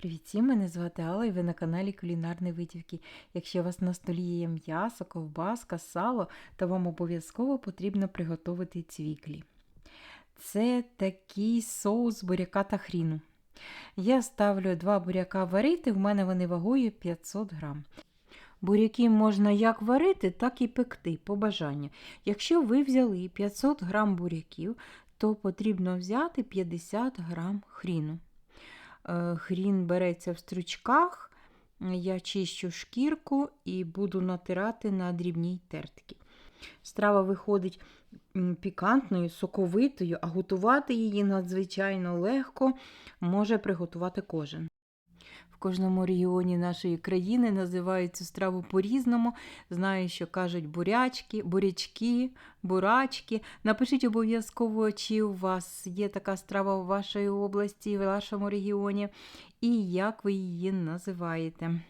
Привіт мене звати Алла і ви на каналі Кулінарні Витівки. Якщо у вас на столі є м'ясо, ковбаска, сало, то вам обов'язково потрібно приготувати цвіклі. Це такий соус буряка та хріну. Я ставлю два буряка варити, в мене вони вагою 500 грам. Буряки можна як варити, так і пекти по бажанню. Якщо ви взяли 500 грам буряків, то потрібно взяти 50 грам хріну. Е, Хрін береться в стручках, я чищу шкірку і буду натирати на дрібній тертки. Страва виходить пікантною, соковитою, а готувати її надзвичайно легко може приготувати кожен. В кожному регіоні нашої країни називають цю страву по-різному. Знаю, що кажуть бурячки, бурячки, бурачки. Напишіть обов'язково, чи у вас є така страва в вашій області, в вашому регіоні, і як ви її називаєте.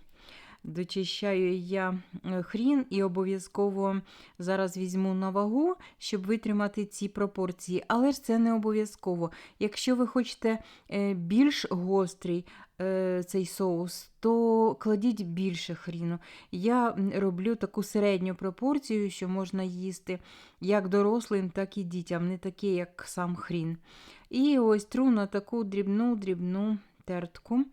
Дочищаю я е, хрін і обов'язково зараз візьму на вагу, щоб витримати ці пропорції. Але ж це не обов'язково. Якщо ви хочете е, більш гострий е, цей соус, то кладіть більше хріну. Я роблю таку середню пропорцію, що можна їсти як дорослим, так і дітям, не таке, як сам хрін. І ось тру на таку дрібну-дрібну тертку.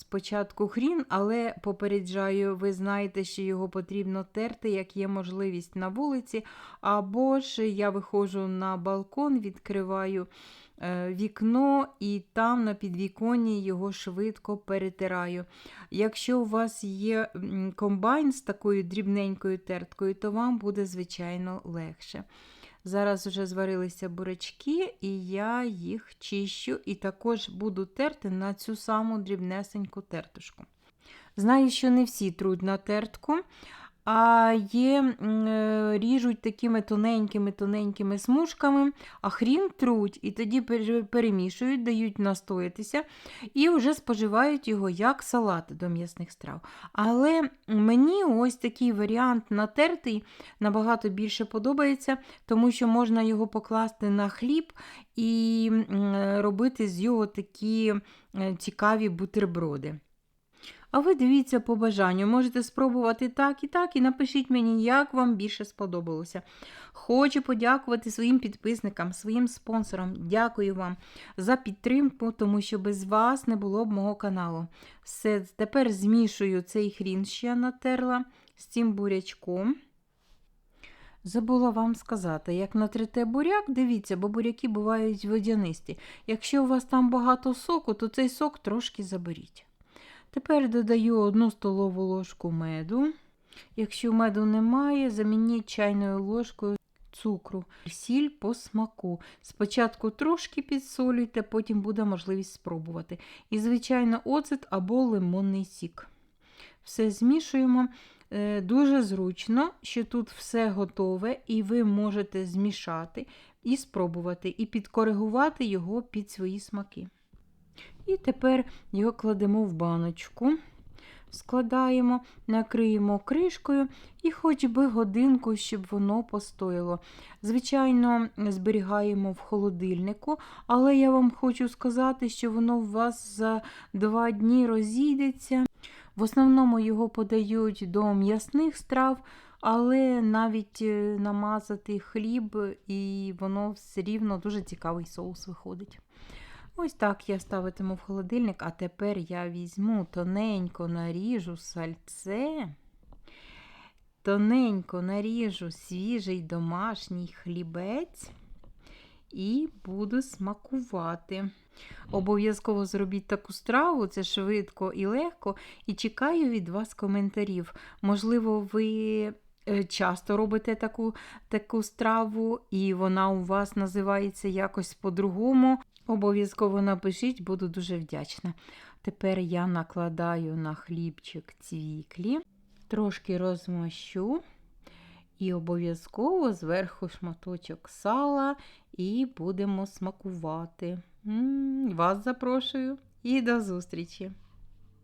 Спочатку хрін, але попереджаю, ви знаєте, що його потрібно терти, як є можливість на вулиці. Або ж я виходжу на балкон, відкриваю е, вікно і там на підвіконні його швидко перетираю. Якщо у вас є комбайн з такою дрібненькою терткою, то вам буде, звичайно, легше. Зараз вже зварилися бурячки, і я їх чищу і також буду терти на цю саму дрібнесеньку тертушку. Знаю, що не всі труть на тертку, а є е, ріжуть такими тоненькими-тоненькими смужками, а хрін труть, і тоді перемішують, дають настоятися і вже споживають його як салат до м'ясних страв. Але мені ось такий варіант натертий набагато більше подобається, тому що можна його покласти на хліб і е, робити з його такі е, цікаві бутерброди. А ви дивіться по бажанню, можете спробувати так і так, і напишіть мені, як вам більше сподобалося. Хочу подякувати своїм підписникам, своїм спонсорам. Дякую вам за підтримку, тому що без вас не було б мого каналу. Все, тепер змішую цей хрін, що я натерла з цим бурячком. Забула вам сказати, як натрите буряк, дивіться, бо буряки бувають водянисті. Якщо у вас там багато соку, то цей сок трошки заберіть. Тепер додаю одну столову ложку меду. Якщо меду немає, замініть чайною ложкою цукру, сіль по смаку. Спочатку трошки підсолюйте, потім буде можливість спробувати. І, звичайно, оцет або лимонний сік. Все змішуємо. Е, Дуже зручно, що тут все готове, і ви можете змішати і спробувати, і підкоригувати його під свої смаки. І тепер його кладемо в баночку, складаємо, накриємо кришкою і хоч би годинку, щоб воно постояло. Звичайно, зберігаємо в холодильнику, але я вам хочу сказати, що воно у вас за два дні розійдеться. В основному його подають до м'ясних страв, але навіть е, намазати хліб, і воно все рівно дуже цікавий соус виходить. Ось так я ставитиму в холодильник, а тепер я візьму тоненько наріжу сальце, тоненько наріжу свіжий домашній хлібець і буду смакувати. Обов'язково зробіть таку страву, це швидко і легко, і чекаю від вас коментарів. Можливо, ви е, часто робите таку, таку страву, і вона у вас називається якось по-другому. Обов'язково напишіть, буду дуже вдячна. Тепер я накладаю на хлібчик цвіклі, трошки розмощу. І обов'язково зверху шматочок сала і будемо смакувати. М, Вас запрошую і до зустрічі!